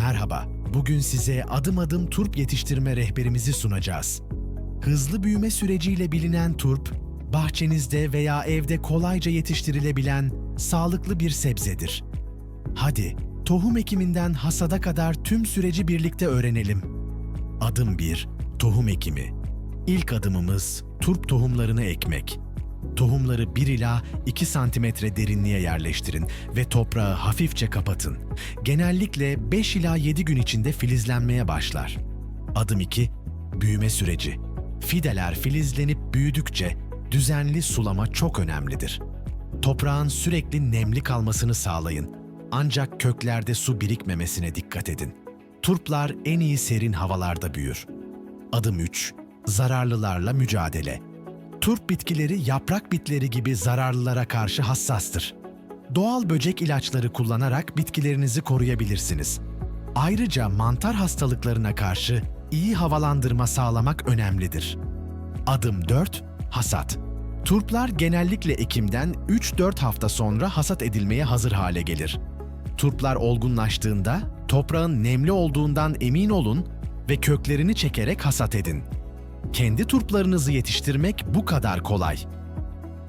Merhaba, bugün size adım adım turp yetiştirme rehberimizi sunacağız. Hızlı büyüme süreciyle bilinen turp, bahçenizde veya evde kolayca yetiştirilebilen sağlıklı bir sebzedir. Hadi, tohum ekiminden hasada kadar tüm süreci birlikte öğrenelim. Adım 1. Tohum ekimi. İlk adımımız turp tohumlarını ekmek. Tohumları 1 ila 2 santimetre derinliğe yerleştirin ve toprağı hafifçe kapatın. Genellikle 5 ila 7 gün içinde filizlenmeye başlar. Adım 2. Büyüme süreci. Fideler filizlenip büyüdükçe düzenli sulama çok önemlidir. Toprağın sürekli nemli kalmasını sağlayın. Ancak köklerde su birikmemesine dikkat edin. Turplar en iyi serin havalarda büyür. Adım 3. Zararlılarla mücadele. Turp bitkileri yaprak bitleri gibi zararlılara karşı hassastır. Doğal böcek ilaçları kullanarak bitkilerinizi koruyabilirsiniz. Ayrıca mantar hastalıklarına karşı iyi havalandırma sağlamak önemlidir. Adım 4. Hasat. Turplar genellikle ekimden 3-4 hafta sonra hasat edilmeye hazır hale gelir. Turplar olgunlaştığında toprağın nemli olduğundan emin olun ve köklerini çekerek hasat edin. Kendi turplarınızı yetiştirmek bu kadar kolay.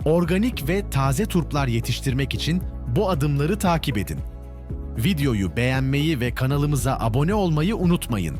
Organik ve taze turplar yetiştirmek için bu adımları takip edin. Videoyu beğenmeyi ve kanalımıza abone olmayı unutmayın.